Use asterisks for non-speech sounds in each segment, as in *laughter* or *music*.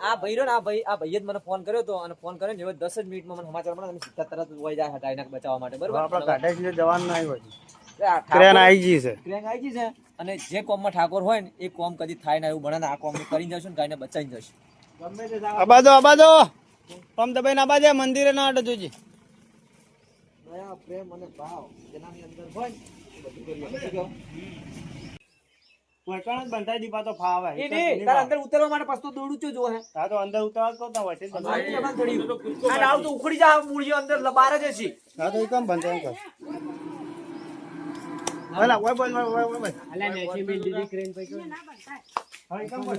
આ ભાઈ રહ્યો ને આ ભાઈ આ ભાઈએ જ મને ફોન કર્યો હતો અને ફોન કર્યો ને એવો દસ જ મિનિટમાં મને સમાચાર મળે અને સીધા તરત વહી જાય હટાઈને બચાવવા માટે બરોબર? આપણે કાઢે છે જવાનું ના આવ્યું હજી એટલે આ ટ્રેન ઠાકોર- આવી ગઈ છે. ક્રેંગ આવી ગઈ છે અને જે કોમમાં ઠાકોર હોય ને એ કોમ કદી થાય ના એવું ભણે ને આ કોમ કરીને જશું ને ગાયને બચાવીને જશું આબાદો આબાદો પમ દબાઈને આબાદે મંદિરે ના અડો જોજી. દયા પ્રેમ અને ભાવ જેનાની અંદર હોય એ બધું કરીએ. કોઈકણ જ બંધાઈ દીપા તો ફાવે. એ નહીં, અંદર ઉતરવા માટે પાછું દોડું છું જો હે. હા તો અંદર ઉતાર તો તા વચ્ચે જ બંધાઈ. મારી જબાન થોડી. આ ડાવ તો ઉખડી જા મૂળિયો અંદર લબાર જ હશે હા તો એ બંધાઈ કર? ઓલા ઓય બોલ ઓય ઓય બોલ અલ્યા નેસી મિલ દીધી ક્રેન હવે કેમ બોલ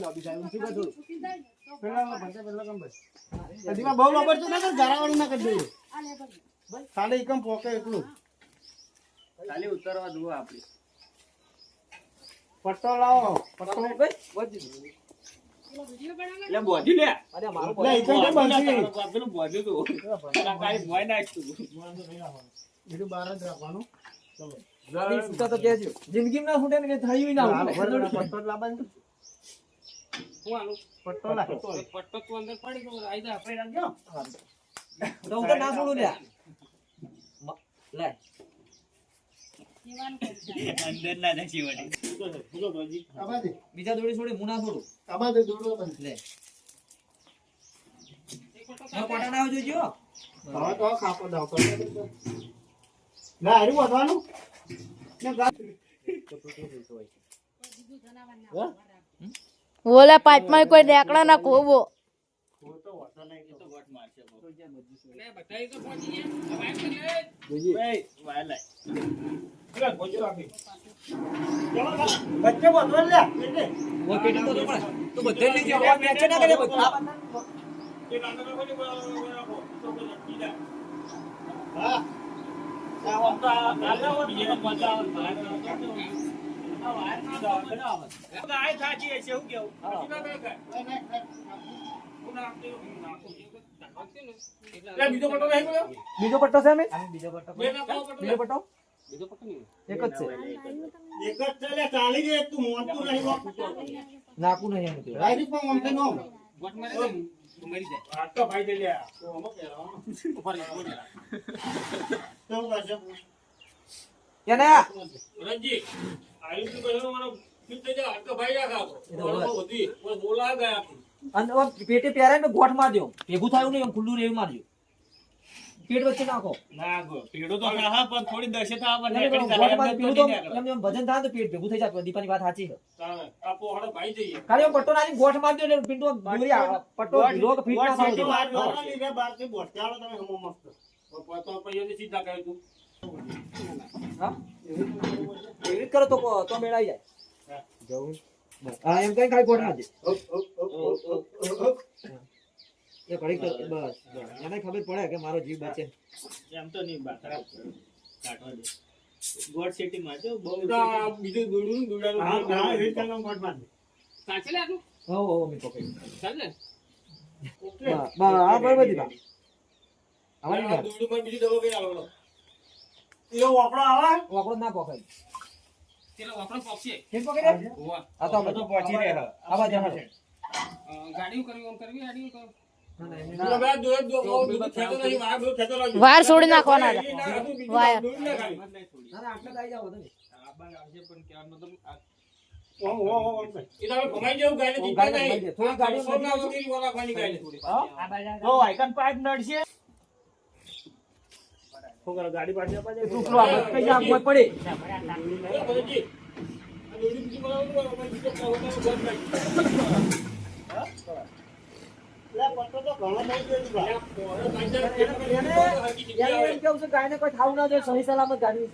પેલા બંધાઈ પેલા કેમ બોલ હજીમાં બહુ લબર તો ના કર ઘરાવાળું ના કરી દેવું ખાલી એકમ પોકે એટલું? ખાલી ઉતરવા દો આપણે પટ્ટો લાવો પટ્ટો એટલે બોધી લે અરે મારું લે એકમ પેલું બોધ્યું તું. પેલા ભોય નાખતું બીજું બહાર જ રાખવાનું. નહીં છૂટા તો કહેજો. જિંદગીમાં ના ફૂટે ને થયું ના પટ્ટો લાવવાનો. પટ્ટો લાવ પટ્ટો તું અંદર પડી ગયો આઈ જા આપણે રાખજો તો હું તો ના છોડું લે લે. અંદર ના નથી વળી બીજા દોડી છોડી મુના ના છોડું દોડો બંધ લે. કોટા ના આવજો જો તો ખાપો દાવ તો ના હારી વધવાનું. ઓલા પાઇપમાં કોઈ નેકડા ના કોબો તો ગોટ મારશે બહુ. લે બતાવી તો પહોંચી ગયા બીજો પટ્ટો છે બીજો પટ્ટો. બીજો પટ્ટો? બીજો પટ્ટો એક જ છે. એક જ છે લે, ચાલી તું મોનતું નહીં. નાકું નહીં એમ તો. ડાયરેક્ટ પણ મોનતું ન ગોટ મારે ને મરી જાય. તો રણજી આયુષ કહ્યું મને ફિટ થઈ જાય હટકો ભાઈ રાખા તો બોલા ગયા અને પેટે પહેરાય ને ગોઠ મારજો. ભેગું થયું નહીં એમ ખુલ્લું રેવી એવું મારજો. પેટ વચ્ચે નાખો. ના તો હા પણ થોડી દશે તો આ નહીં, બંને પણ ગોઠ મારી પીવું તો એમ એમ વજન થાય તો પેટ ભેગું થઈ જાય દીપાની વાત સાચી છે. આપો હડો ભાઈ જઈએ. ખાલી પટ્ટો નાખી ગોઠ મારજો એટલે પિંટુ દોરી પટ્ટો ફીટ ના તમે હમો મસ્ત. સીધા તું હા? એવી કરો તો તો મેળાઈ જાય. હા. એમ કઈ ખાલી ગોઠ મારજે એ ઘડીક તો બસ બસ. એને ખબર પડે કે મારો જીવ બચે. એમ તો નહીં કાઢવા દે. ગોડ સિટી માં જો બહુ બીજું ગુડું ગુડાનું હા, હા, રીતે આમ ગોળ સાચે લાગુ? હો હો મી પકડી સાચે? ને બા બા હા બરાબર દીપા આવવાની ના ગુડું માં બીજું દવો કઈ આલો? એ વાપરો આવે? વાકડો ના પકડ તેલો વાપરો પોક્ષે કે પકડે આ તો બધું પહોંચી રહ્યા આવા જવા દે ગાડીઓ કરવી ઓમ કરવી ગાડીઓ કરવી વાર છોડી નાખવાના હતું, વાયર. ગાડી પાડી ગાયને કોઈ ના જોઈએ સહી સલામત ગાડી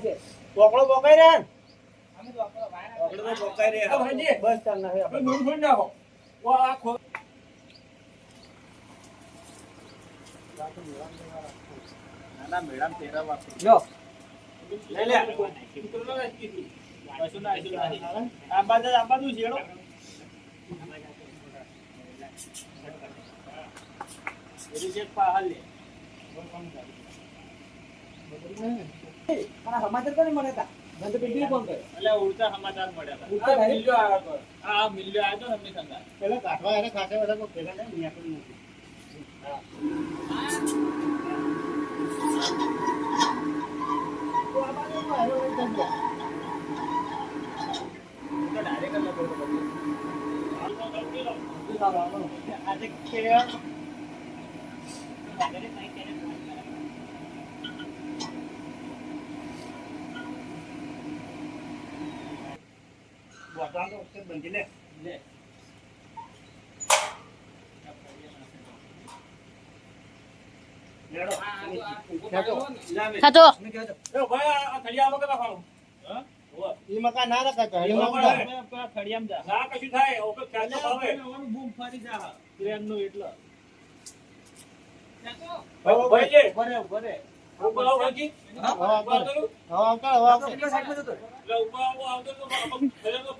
છે બોકડો બોકાઈ ભાઈજી, બસ ચાલ ના લો. લે લે. મિત્રો કશું ના કશું ના આ આ છેડો સમાચાર કોને મળ્યા હતા? એટલે ઉડતા સમાચાર મળ્યા હતા મિલ્યો આવ્યો હતો આ મિલ્યો આવ્યો હતો એમની સંગાત પેલા એને બધા કોઈ ભેગા નથી. હા? Yeah. ઉડાડ.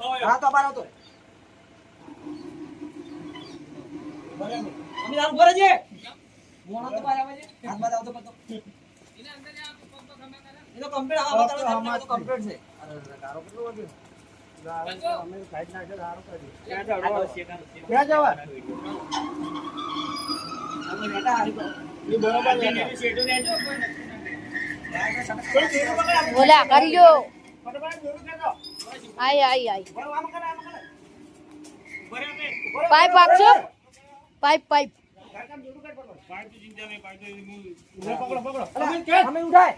અમે આમ તો બાર ઘરે જઈએ. મોણો તો બહાર આવે છે. હાથ બાર આવતો પડતો. એના અંદર જા, પગ પગ હમે કરે. એ તો કમ્પ્લીટ આવા બતાડો તો કમ્પ્લીટ છે. ગારો કેટલો તો સારું કરી. જા. પાઇપ આપશો પાઇપ પાઇપ પકડ. પાઇપ તો ચિંતા નહીં, પાઇપ તો પકડો, પકડો. અમે ઉઠાય.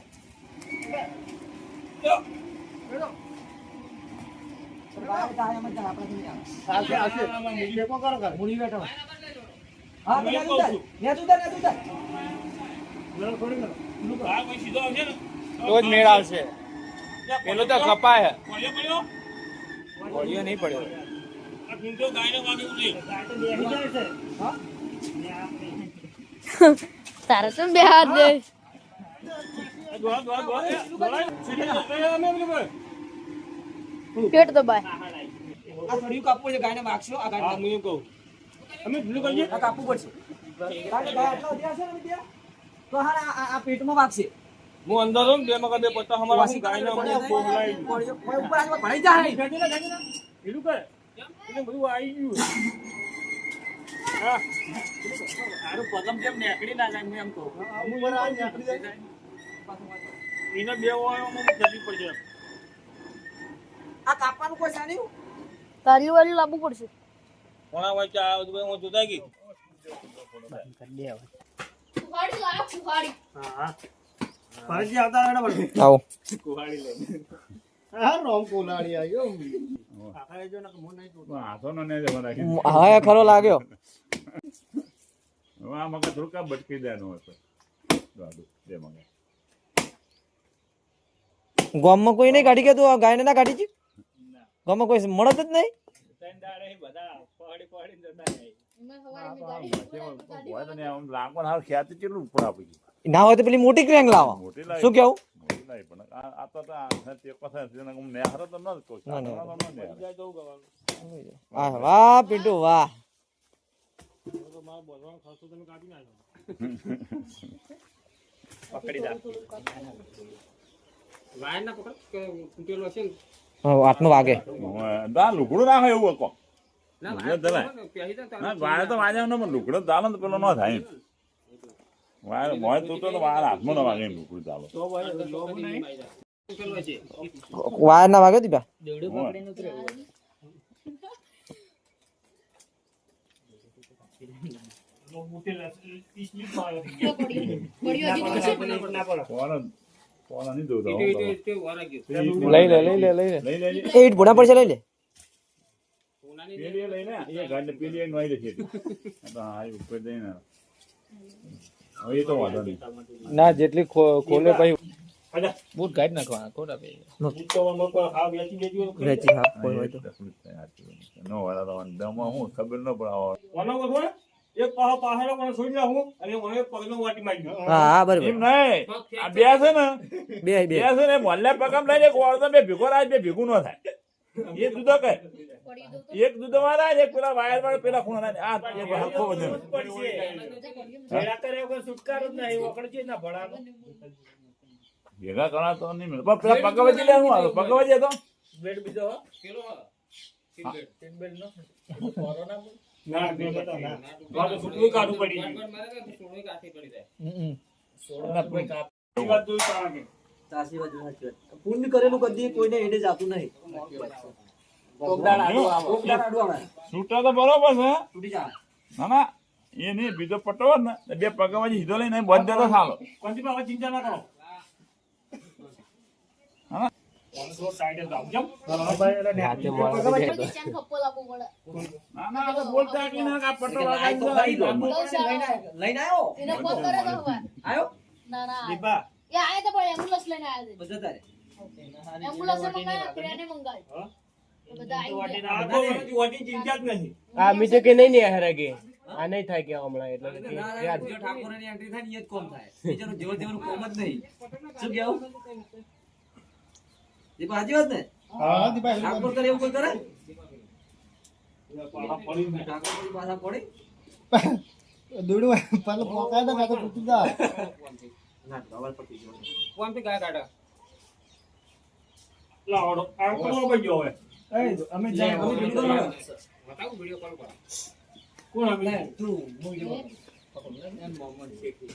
તો નેતું ઉતાર. નેતું ઉતાર, નેતું ઉતાર. લેડો, થોડી કરો. હા, કોઈ સીધો આવશે ને તો જ મેળ આવશે પેલો તો કપાય પડ્યો પડ્યો પડ્યો નહીં પડ્યો આ ગુંજો ગાયને વાગે ઉઠી ગાય તો બેસી જાય છે. હા? તારે તો બે હાથ દે પેટ દબાય આ સળિયું કાપવું છે ગાયને માગશો આ ગાય હા હું એમ કહું. અમે ભૂલું કરીએ આ કાપવું પડશે. ગાય ને તો હા આ- આ- આ પેટમાં વાગશે હું અંદર હું બે મગા બે પત્તા અમારા હું ગાયને હું પડે, ઉપર આજમાં ભરાઈ જાય. એટલું કરે એટલે બધું આવી ગયું હા. સારું પગમ કેમ નેકડી ના જાય હું એમ કહું. હું આ જાય. એને બે વાળામાં જલ્દી પડશે આ કાપવાનું કોઈ સાની તારી વાળી લાવવું પડશે. કોણા વચ્ચે આ બધું હું જોતા ગઈ ફરજી આવતા રહેતા પડે. આવો. કુહાડી લે હા, રોમ કોલાડી આવ્યો. કાકાએ જો ને નહીં જોતો. હાથોનો ને જવા રાખી. હા ખરો લાગ્યો. આ મગા થોડુંક આ બટકી દેવાનું દાદુ મગા ગામમાં કોઈ નહીં કાઢી કે તું આ ગાયને ના કાઢી છે ગામમાં કોઈ મળત જ નહીં? ત્રણ દાડે બધા પહાડી પહાડી જતા નહીં હોય તો ને હોય તો પેલી મોટી ક્રેંગ લાવો શું કેવું વાહ પિન્ટુ વાહ. *laughs* પકડી જા. વાયર ના પકડ કે તૂટેલો હશે ને હાથમાં વાગે લુગડું ના હોય એવું ના વાળે તો વાજે ન પણ લુગડો ચાલો તો પેલો ન થાય એમ. મોય તૂટો તો વાળ હાથમાં ન વાગે લુગડું ચાલો તો ભાઈ લોબુ નહીં તૂટેલો છે વાયર ના વાગે દીપા પકડીને લઈ લે લઈ લે લઈ લે. એ ઈટ ભૂના પડશે લઈ લે. પેલી લઈ એ ગાડી પેલી નોઈ દેશે તો હા ઉપર જઈને હવે તો વાંધો નહીં. ના જેટલી ખોલે પછી બૂટ કાઢી નાખવાના ખોટા ભાઈ વેચી હા કોઈ હોય તો. તકલીફ થાય સાચી વાત. નો વાળા તો દમમાં હું ખબર ન પડે કોનો કહો ને? એક પાહો પાહેલો મને છોડી નાખું. અને મને એક પગનો વાટી મારી હા હા બરાબર. એમ નહીં. આ બે છે ને. બે બે. છે ને મોલ્લા પગમ લઈને ગોળ તો બે ભેગો રાજ બે ભેગું ન થાય. એક જુદો વાળા એક પેલા વાયર વાળા પેલા ખૂણા આ એક હરખો બધો. ભેળા કર્યા વગર છુટકારો જ નહીં ઓકળજે ના ભણાવો ભેગા કરા તો નહીં મળે. પેલા પગવજી લે હું પગવજી તો. બેડ બીજો હો? સીટ બેલ્ટ નો. પુણ્ય કરેલું કદી કોઈને એને જાતું નહીં. છૂટા તો બરોબર છે. એ નહીં બીજો પટો ને બે પગાવાજી સીધો લઈને બંધ દેતો ચાલો ચિંતા ના કરો. હા અમે તો કે નહીં હરાગે આ નહીં થાય કે હમણાં એટલે ઠાકોરની એન્ટ્રી થાય ને એ જ કોમ થાય જેવું જેવું કોમ જ નહીં શું કેવું દીપા સાચી વાત ને હા દીપા ઠાકોર કરે એવું કોઈ કરે પાછા પડી ને. પાછા પોકાય તો કાતો તૂટી જા ના બાબા પતી ગયો કાઢો લાવો આ કોનો ભાઈ ગયો હવે અમે જાય, અમે પેલું તો બતાવું વીડિયો કોલ કરો કોણ આવી લે, તું મૂકી દે. એમ મોહમ્મદ શેખી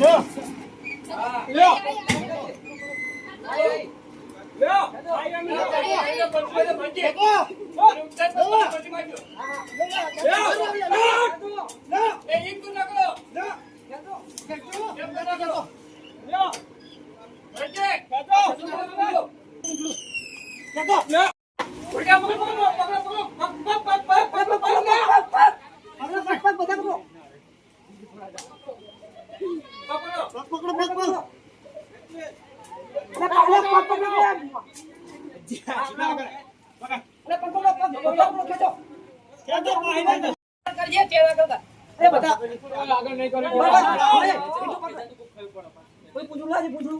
લ્યો. લ્યો. બંધ. લ્યો. લ્યો. ઉડ્યા, પકડો, પકડો, પકડો, પકડો, પકડો, પકડો, પકડો, પકડો, પકડો પકડો કોઈ પૂછું લાગે પૂછું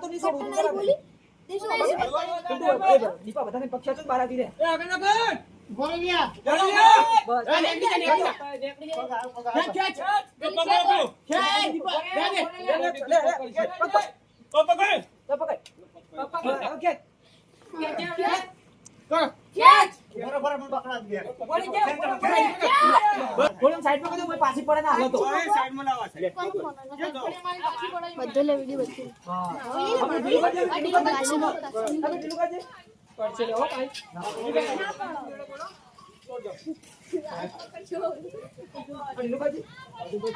તો નહીં દીપા બધાને પક્ષા છો બહાર આવી રે ગોળિયા ગોળિયા બસ આ લેકડી જની લેકડી પગાર કેચ પગાર કે દીપા લે લે પકડ પકડ પકડ ઓકે કેચ કેચ બરાબર પકડા દે ગોળિયા બોલમ સાઈડમાં કીધું પાછી પડે ના હાલો તો. સાઈડ. માં લાવા છે બધું લે વિડિયો બધું. હા. તમે પેલું કાજે પડશે લેવો કાઈ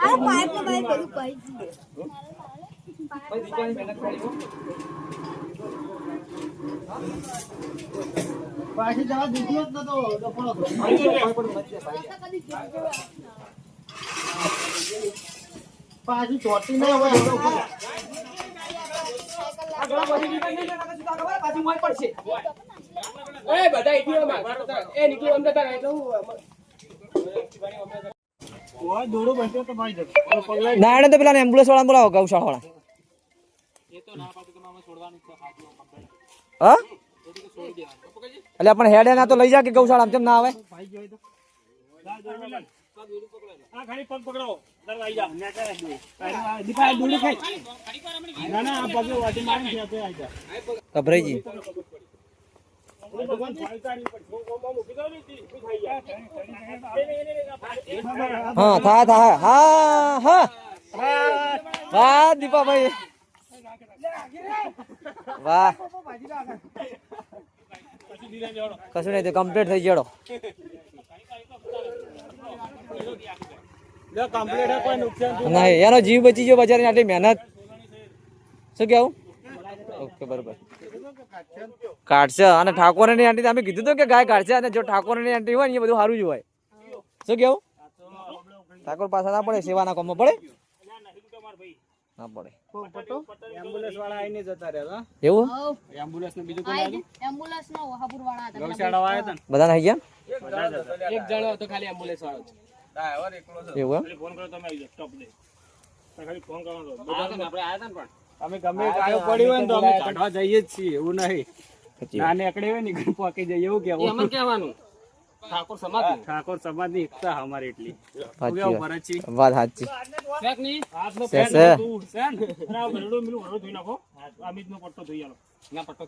આ પાઇપ નો ભાઈ બધું પાઈ ભાઈ દીકરાની મહેનત કરી હા. પાછી જવા દીધું જ નતો પાછી ચોટી ના હોય એમ્બ્યુલન્સ વાળા બોલાવો ગૌશાળા વાળા. હા? એટલે પણ હેડે ના તો લઈ જા કે ગૌશાળા કેમ ના આવે? ગભરાઈજી હા થા થા હા હા. વાહ દીપાભાઈ. વાહ. કશું નહીં કમ્પ્લીટ થઈ ગયો જો કમ્પ્લીટ હે, કોઈ નુકસાન થયું? નહીં એનો જીવ બચી ગયો બચારી આટલી મહેનત. શું કેવું ઓકે બરોબર. કાઢશે અને ઠાકોરની આંટી અમે કીધું હતું કે ગાય કાઢશે અને જો ઠાકોરની આંટી હોય ને એ બધું સારું જ હોય. શું કેવું ઠાકોર પાસે ના પડે સેવાના કામમાં પડે. ના પડે. એમ્બ્યુલન્સ વાળા આવીને જતા રહ્યા એવું? એમ્બ્યુલન્સ ને બીજું આ એમ્બ્યુલન્સ નો વહાપુર વાળા હતા. ગૌશાળા વાળા હતા બધા થઈ ગયા એક જણો હતો ખાલી એમ્બ્યુલન્સ વાળો એવું એમ? ખાલી ફોન કરો તમે આવી જાઓ સ્ટોપ દે. ખાલી ફોન કરવાનો અમે ગમે ગાયો પડી હોય ને તો અમે કાઢવા જઈએ જ છીએ એવું નહીં. ના નીકળી હોય ને ઘર પોકી જઈએ એવું કેવું કહેવાનું. ઠાકોર સમાજ ઠાકોર સમાજની એકતા અમારી એટલી. સાચી વાત. સાચી. શેકની? હાથ નો પેન છે? ને આ ગરડો મિલું ગરડો ધોઈ નાખો. અમિતનો પટ્ટો ધોઈ આલો. ના પટ્ટો